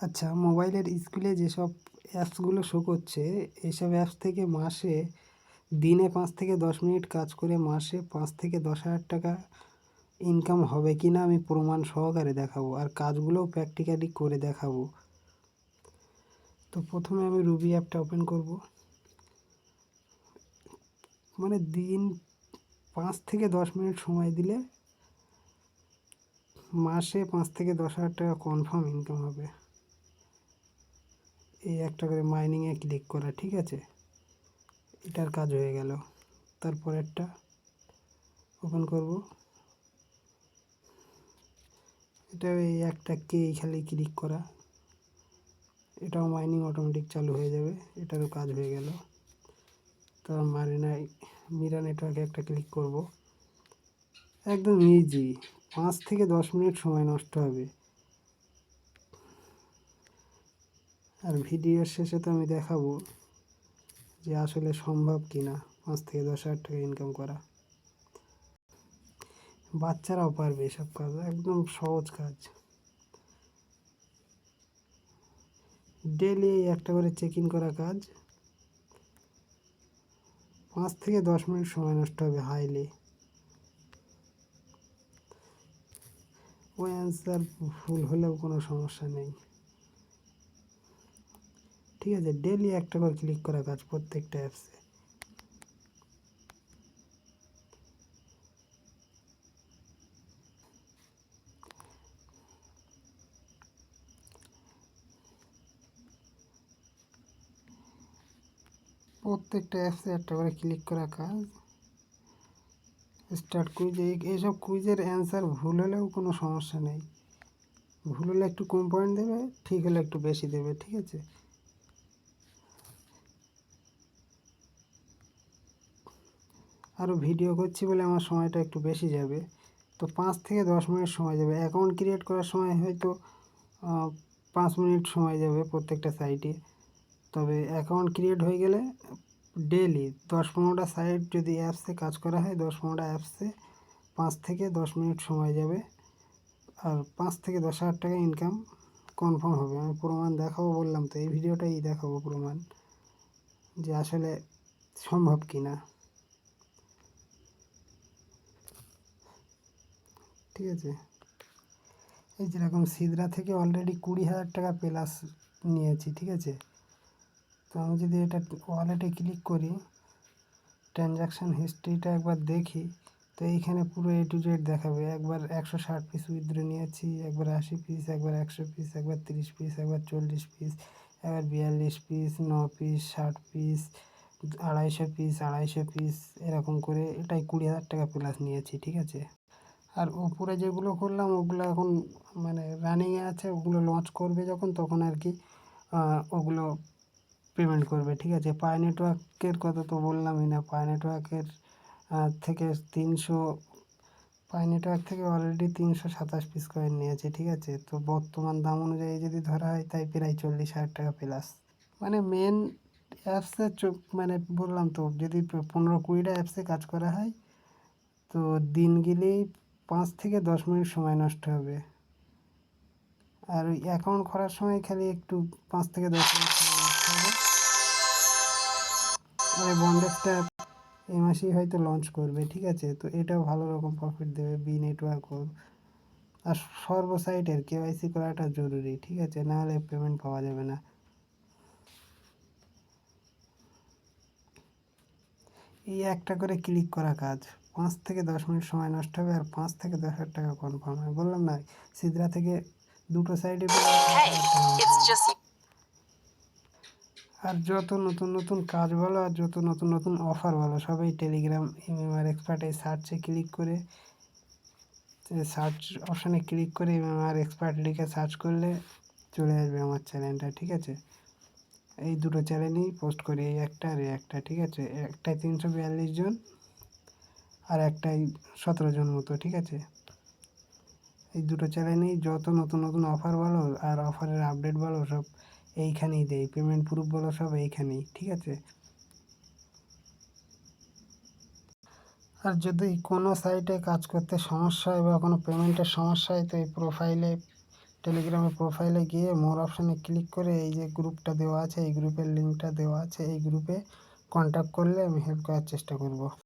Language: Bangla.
আচ্ছা মোবাইলের স্ক্রিনে যেসব অ্যাপসগুলো শো করছে এইসব অ্যাপস থেকে মাসে দিনে পাঁচ থেকে দশ মিনিট কাজ করে মাসে পাঁচ থেকে দশ হাজার টাকা ইনকাম হবে কি না আমি প্রমাণ সহকারে দেখাবো আর কাজগুলোও প্র্যাকটিক্যালি করে দেখাবো। তো প্রথমে আমি রুবি অ্যাপটা ওপেন করব। মানে দিন পাঁচ থেকে দশ মিনিট সময় দিলে মাসে পাঁচ থেকে দশ হাজার টাকা কনফার্ম ইনকাম হবে। এই একটা করে মাইনিংয়ে ক্লিক করা, ঠিক আছে? এটার কাজ হয়ে গেল। তারপরেরটা ওপেন করব। এটা এই একটা কে খালি ক্লিক করা। এটাও মাইনিং অটোমেটিক চালু হয়ে যাবে। এটারও কাজ হয়ে গেল। তারপর মারিনাই মিরা নেটওয়ার্কে একটা ক্লিক করব। একদম ইজি পাঁচ থেকে দশ মিনিট সময় নষ্ট হবে। আর ভিডিওর শেষে তো আমি দেখাবো যে আসলে সম্ভব কি না পাঁচ থেকে দশ হাজার টাকা ইনকাম করা। বাচ্চারাও পারবে এসব কাজ, একদম সহজ কাজ। ডেলি একটা করে চেক ইন করা কাজ। পাঁচ থেকে দশ মিনিট সময় নষ্ট হবে হাইলি ওই অ্যান্সার ভুল হলেও কোনো সমস্যা নেই। ঠিক আছে ডেলি একটা করে ক্লিক করা কাজ প্রত্যেকটা অ্যাপসে প্রত্যেকটা অ্যাপসে একটা করে ক্লিক করা কাজ। স্টার্ট কুইজ এই এইসব কুইজের অ্যান্সার ভুল হলেও কোনো সমস্যা নেই। ভুল হলে একটু কম পয়েন্ট দেবে, ঠিক হলে একটু বেশি দেবে, ঠিক আছে? আরও ভিডিও করছি বলে আমার সময়টা একটু বেশি যাবে। তো পাঁচ থেকে দশ মিনিট সময় যাবে। অ্যাকাউন্ট ক্রিয়েট করার সময় হয়তো পাঁচ মিনিট সময় যাবে প্রত্যেকটা সাইটে তবে অ্যাকাউন্ট ক্রিয়েট হয়ে গেলে ডেলি দশ পনেরোটা সাইট যদি অ্যাপসে কাজ করা হয়, দশ পনেরোটা অ্যাপসে পাঁচ থেকে দশ মিনিট সময় যাবে। আর পাঁচ থেকে দশ হাজার টাকা ইনকাম কনফার্ম হবে। আমি প্রমাণ দেখাবো বললাম তো, এই ভিডিওটাই দেখাবো প্রমাণ যে আসলে সম্ভব কি না ঠিক আছে? এই যেরকম সিদরা থেকে অলরেডি কুড়ি হাজার টাকা প্লাস নিয়েছি, ঠিক আছে? তো আমি যদি এটা ওয়ালেটে ক্লিক করি ট্রানজাকশান হিস্ট্রিটা একবার দেখি, তো এইখানে পুরো এ টু জেড দেখাবে। একবার একশো ষাট পিস উইথড্র নিয়েছি, একবার আশি পিস একবার একশো পিস একবার তিরিশ পিস একবার চল্লিশ পিস একবার বিয়াল্লিশ পিস ন পিস ষাট পিস আড়াইশো পিস আড়াইশো পিস এরকম করে এটাই কুড়ি হাজার টাকা প্লাস নিয়েছি, ঠিক আছে? আর উপরে যেগুলো করলাম, ওগুলো এখন মানে রানিংয়ে আছে, ওগুলো লঞ্চ করবে যখন, তখন আর কি ওগুলো পেমেন্ট করবে, ঠিক আছে? পাই নেটওয়ার্কের কথা তো বললামই না। পাই নেটওয়ার্কের থেকে তিনশো পাই নেটওয়ার্ক থেকে অলরেডি তিনশো সাতাশ পিস কয়েন নিয়েছে, ঠিক আছে? তো বর্তমান দাম অনুযায়ী যদি ধরা হয়, তাই প্রায় চল্লিশ হাজার টাকা প্লাস মানে মেন অ্যাপসে মানে বললাম তো, যদি পনেরো কুড়িটা অ্যাপসে কাজ করা হয়, তো দিন গেলেই পাঁচ থেকে দশ মিনিট সময় নষ্ট হবে। আর ওই অ্যাকাউন্ট করার সময় খালি একটু পাঁচ থেকে দশ মিনিট সময় নষ্ট হবে। আর বন্ডেক্সটা এই মাসেই হয়তো লঞ্চ করবে, ঠিক আছে? তো এটাও ভালো রকম প্রফিট দেবে বি নেটওয়ার্কও আর সর্ব সাইটের কেওয়াইসি করাটা জরুরি, ঠিক আছে? নাহলে পেমেন্ট পাওয়া যাবে না। এই একটা করে ক্লিক করা কাজ। পাঁচ থেকে দশ মিনিট সময় নষ্ট হবে আর পাঁচ থেকে দশ হাজার টাকা কনফার্ম হয় বললাম না সিদ্রা থেকে দুটো সাইডে আর যত নতুন নতুন কাজ বলো আর যত নতুন নতুন অফার বলো সবাই টেলিগ্রাম এমএমআর এক্সপার্ট এই সার্চে ক্লিক করে সার্চ অপশানে ক্লিক করে এমএমআর এক্সপার্ট লিখে সার্চ করলে চলে আসবে আমার চ্যানেলটা ঠিক আছে? এই দুটো চ্যানেলই পোস্ট করি এই একটা আর এই একটা ঠিক আছে? একটাই তিনশো বিয়াল্লিশ জন আর একটাই সতেরো জন মতো, ঠিক আছে? এই দুটো চ্যানেলেই যত নতুন নতুন অফার বলো আর অফারের আপডেট বলো, সব এইখানেই দেয়। পেমেন্ট প্রুফ বলো, সব এইখানেই, ঠিক আছে? আর যদি কোনো সাইটে কাজ করতে সমস্যা হয় বা কোনো পেমেন্টের সমস্যা হয়, তো এই প্রোফাইলে টেলিগ্রামের প্রোফাইলে গিয়ে মোর অপশানে ক্লিক করে এই যে গ্রুপটা দেওয়া আছে, এই গ্রুপের লিঙ্কটা দেওয়া আছে, এই গ্রুপে কন্ট্যাক্ট করলে আমি হেল্প করার চেষ্টা করব।